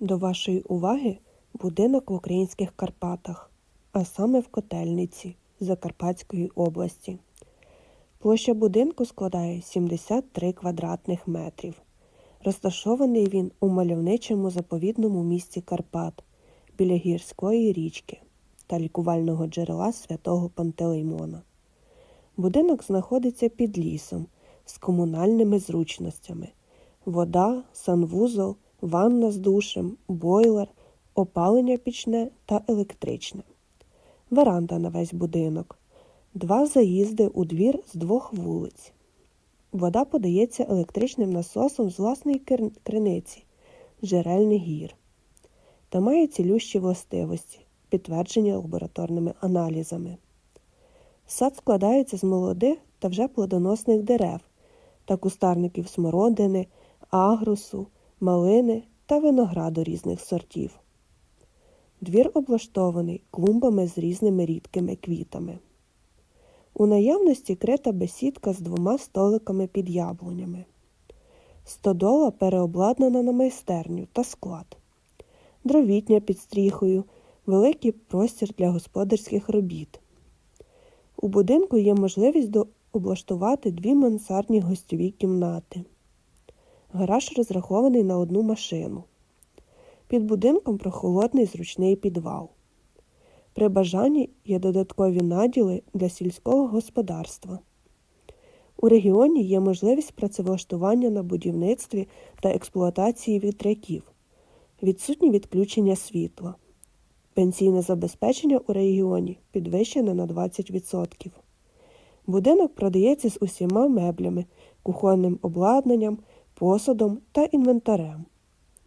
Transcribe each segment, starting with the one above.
До вашої уваги будинок в українських Карпатах, а саме в Котельниці Закарпатської області. Площа будинку складає 73 квадратних метрів. Розташований він у мальовничому заповідному місті Карпат біля гірської річки та лікувального джерела святого Пантелеймона. Будинок знаходиться під лісом з комунальними зручностями: вода, санвузол, ванна з душем, бойлер, опалення пічне та електричне. Веранда на весь будинок, два заїзди у двір з двох вулиць. Вода подається електричним насосом з власної криниці джерельних гір та має цілющі властивості, підтверджені лабораторними аналізами. Сад складається з молодих та вже плодоносних дерев та кустарників смородини, агрусу, малини та винограду різних сортів. Двір облаштований клумбами з різними рідкими квітами. У наявності крита бесідка з двома столиками під яблунями. Стодола переобладнана на майстерню та склад. Дровітня під стріхою, великий простір для господарських робіт. У будинку є можливість облаштувати дві мансардні гостьові кімнати. Гараж розрахований на одну машину. Під будинком прохолодний зручний підвал. При бажанні є додаткові наділи для сільського господарства. У регіоні є можливість працевлаштування на будівництві та експлуатації вітряків, відсутні відключення світла. Пенсійне забезпечення у регіоні підвищене на 20%. Будинок продається з усіма меблями, кухонним обладнанням, посудом та інвентарем.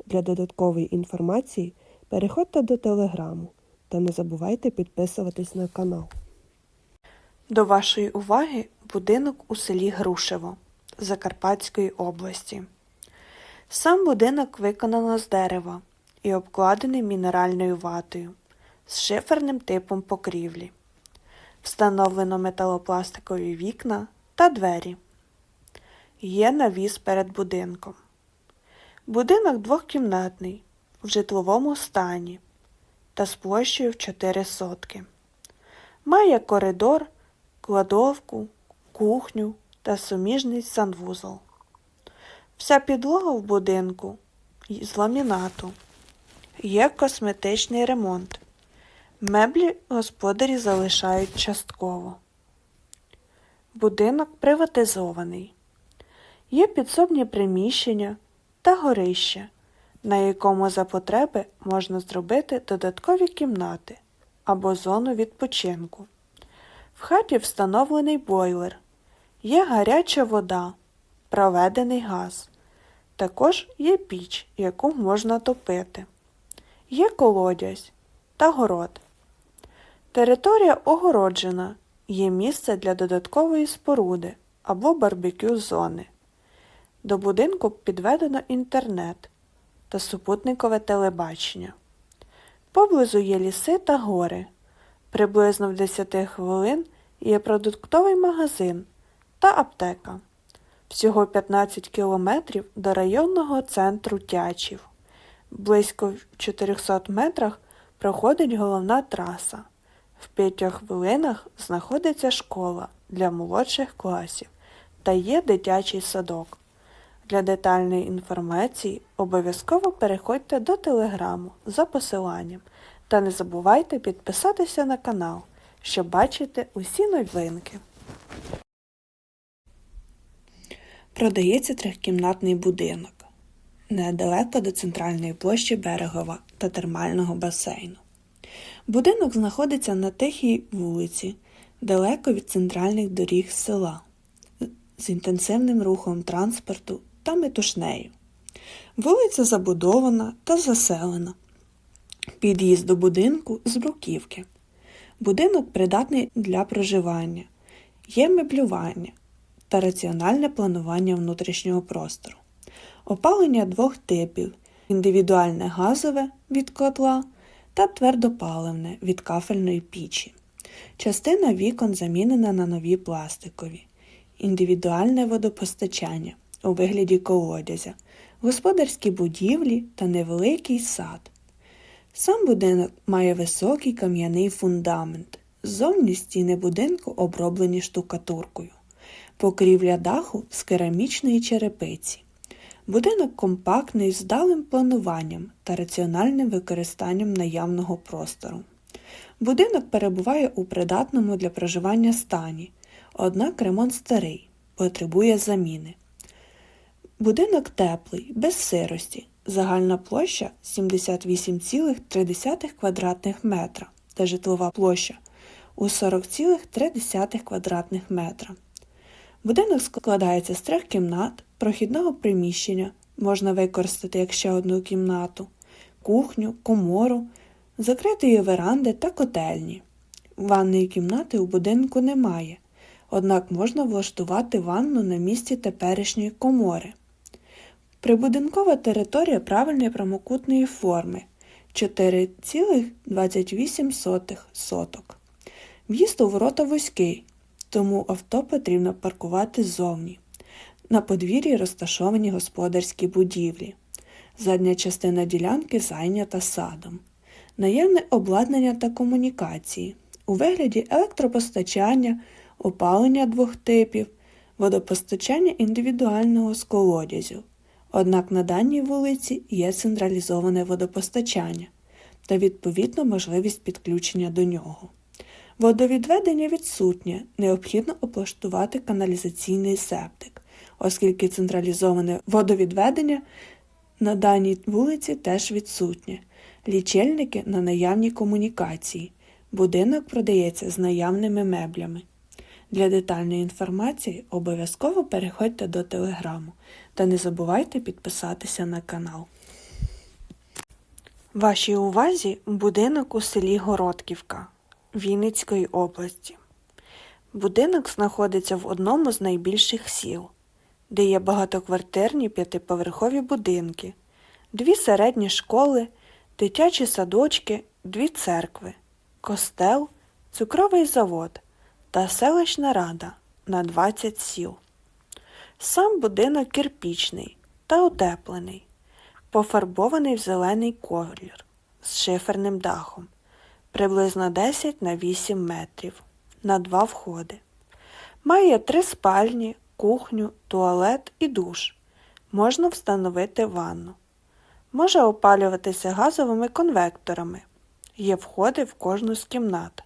Для додаткової інформації переходьте до телеграму та не забувайте підписуватись на канал. До вашої уваги будинок у селі Грушево Закарпатської області. Сам будинок виконано з дерева і обкладений мінеральною ватою з шиферним типом покрівлі. Встановлено металопластикові вікна та двері. Є навіс перед будинком. Будинок двохкімнатний в житловому стані та з площею в 4 сотки. Має коридор, кладовку, кухню та суміжний санвузол. Вся підлога в будинку з ламінату. Є косметичний ремонт. Меблі господарі залишають частково. Будинок приватизований. Є підсобні приміщення та горище, на якому за потреби можна зробити додаткові кімнати або зону відпочинку. В хаті встановлений бойлер, є гаряча вода, проведений газ. Також є піч, яку можна топити. Є колодязь та город. Територія огороджена, є місце для додаткової споруди або барбекю зони. До будинку підведено інтернет та супутникове телебачення. Поблизу є ліси та гори. Приблизно в 10 хвилин є продуктовий магазин та аптека. Всього 15 кілометрів до районного центру Тячів. Близько в 400 метрах проходить головна траса. В 5 хвилинах знаходиться школа для молодших класів та є дитячий садок. Для детальної інформації обов'язково переходьте до телеграму за посиланням та не забувайте підписатися на канал, щоб бачити усі новинки. Продається трьохкімнатний будинок недалеко до центральної площі Берегова та термального басейну. Будинок знаходиться на тихій вулиці, далеко від центральних доріг села, з інтенсивним рухом транспорту та метушнею. Вулиця забудована та заселена. Під'їзд до будинку з бруківки. Будинок придатний для проживання, є меблювання та раціональне планування внутрішнього простору. Опалення двох типів: індивідуальне газове від котла та твердопаливне від кафельної пічі. Частина вікон замінена на нові пластикові, індивідуальне водопостачання у вигляді колодязя, господарські будівлі та невеликий сад. Сам будинок має високий кам'яний фундамент. Ззовні стіни будинку оброблені штукатуркою. Покрівля даху з керамічної черепиці. Будинок компактний з вдалим плануванням та раціональним використанням наявного простору. Будинок перебуває у придатному для проживання стані, однак ремонт старий, потребує заміни. Будинок теплий, без сирості. Загальна площа 78,3 квадратних метра та житлова площа у 40,3 квадратних метра. Будинок складається з трьох кімнат, прохідного приміщення, можна використати як ще одну кімнату, кухню, комору, закритої веранди та котельні. Ванної кімнати у будинку немає, однак можна влаштувати ванну на місці теперішньої комори. Прибудинкова територія правильної прямокутної форми 4,28 соток. В'їзд у ворота вузький, тому авто потрібно паркувати ззовні. На подвір'ї розташовані господарські будівлі. Задня частина ділянки зайнята садом. Наявне обладнання та комунікації у вигляді електропостачання, опалення двох типів, водопостачання індивідуального з колодязю. Однак на даній вулиці є централізоване водопостачання та відповідно можливість підключення до нього. Водовідведення відсутнє, необхідно облаштувати каналізаційний септик, оскільки централізоване водовідведення на даній вулиці теж відсутнє. Лічильники на наявні комунікації. Будинок продається з наявними меблями. Для детальної інформації обов'язково переходьте до телеграму та не забувайте підписатися на канал. Вашій увазі будинок у селі Городківка Вінницької області. Будинок знаходиться в одному з найбільших сіл, де є багатоквартирні п'ятиповерхові будинки, дві середні школи, дитячі садочки, дві церкви, костел, цукровий завод та селищна рада на 20 сіл. Сам будинок кирпічний та утеплений, пофарбований в зелений колір з шиферним дахом, приблизно 10 на 8 метрів на два входи. Має три спальні, кухню, туалет і душ. Можна встановити ванну. Може опалюватися газовими конвекторами. Є входи в кожну з кімнат.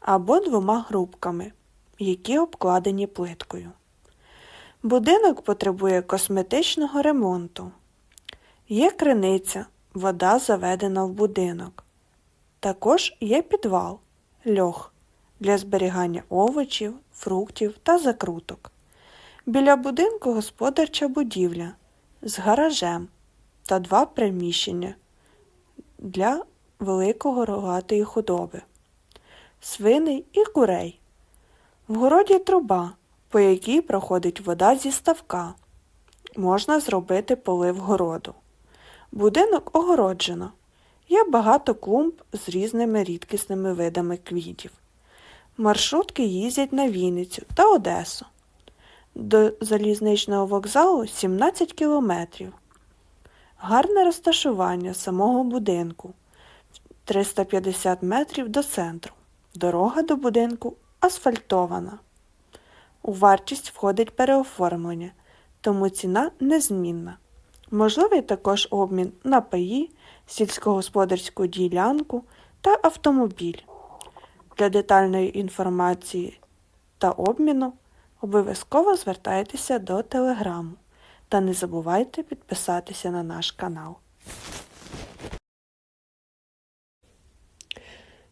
Або двома грубками, які обкладені плиткою. Будинок потребує косметичного ремонту. Є криниця, вода заведена в будинок. Також є підвал, льох для зберігання овочів, фруктів та закруток. Біля будинку господарча будівля з гаражем та два приміщення для великого рогатої худоби, свиней і курей. В городі труба, по якій проходить вода зі ставка. Можна зробити полив городу. Будинок огороджено. Є багато клумб з різними рідкісними видами квітів. Маршрутки їздять на Вінницю та Одесу. До залізничного вокзалу 17 кілометрів. Гарне розташування самого будинку 350 метрів до центру. Дорога до будинку асфальтована. У вартість входить переоформлення, тому ціна незмінна. Можливий також обмін на паї, сільськогосподарську ділянку та автомобіль. Для детальної інформації та обміну обов'язково звертайтеся до телеграму та не забувайте підписатися на наш канал.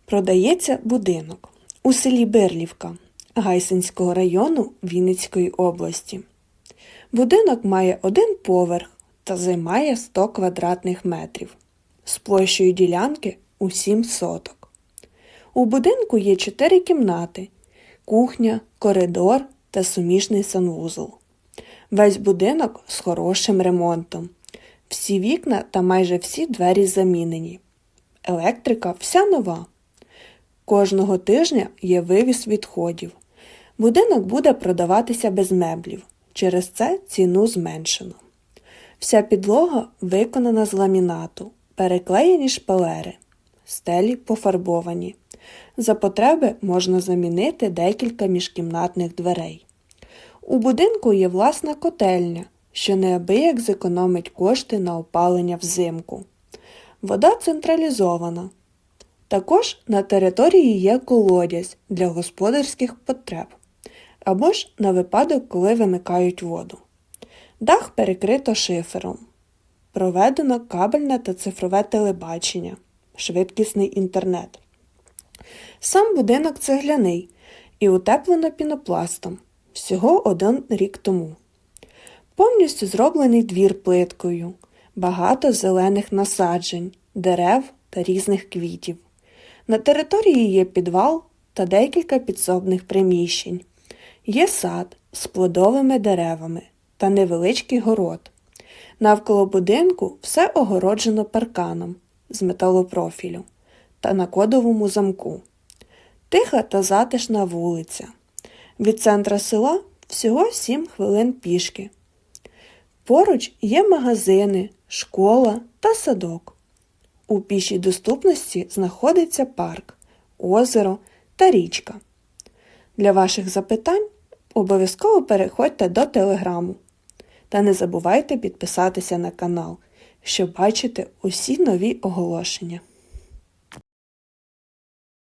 Продається будинок у селі Берлівка Гайсинського району Вінницької області. Будинок має один поверх та займає 100 квадратних метрів з площею ділянки у 7 соток. У будинку є 4 кімнати, кухня, коридор та суміжний санвузол. Весь будинок з хорошим ремонтом. Всі вікна та майже всі двері замінені. Електрика вся нова. Кожного тижня є вивіз відходів. Будинок буде продаватися без меблів. Через це ціну зменшено. Вся підлога виконана з ламінату, переклеєні шпалери, стелі пофарбовані. За потреби можна замінити декілька міжкімнатних дверей. У будинку є власна котельня, що неабияк зекономить кошти на опалення взимку. Вода централізована. Також на території є колодязь для господарських потреб або ж на випадок, коли вимикають воду. Дах перекрито шифером. Проведено кабельне та цифрове телебачення, швидкісний інтернет. Сам будинок цегляний і утеплено пінопластом всього один рік тому. Повністю зроблений двір плиткою, багато зелених насаджень, дерев та різних квітів. На території є підвал та декілька підсобних приміщень. Є сад з плодовими деревами та невеличкий город. Навколо будинку все огороджено парканом з металопрофілю та на кодовому замку. Тиха та затишна вулиця. Від центра села всього 7 хвилин пішки. Поруч є магазини, школа та садок. У пішій доступності знаходиться парк, озеро та річка. Для ваших запитань обов'язково переходьте до телеграму. Та не забувайте підписатися на канал, щоб бачити усі нові оголошення.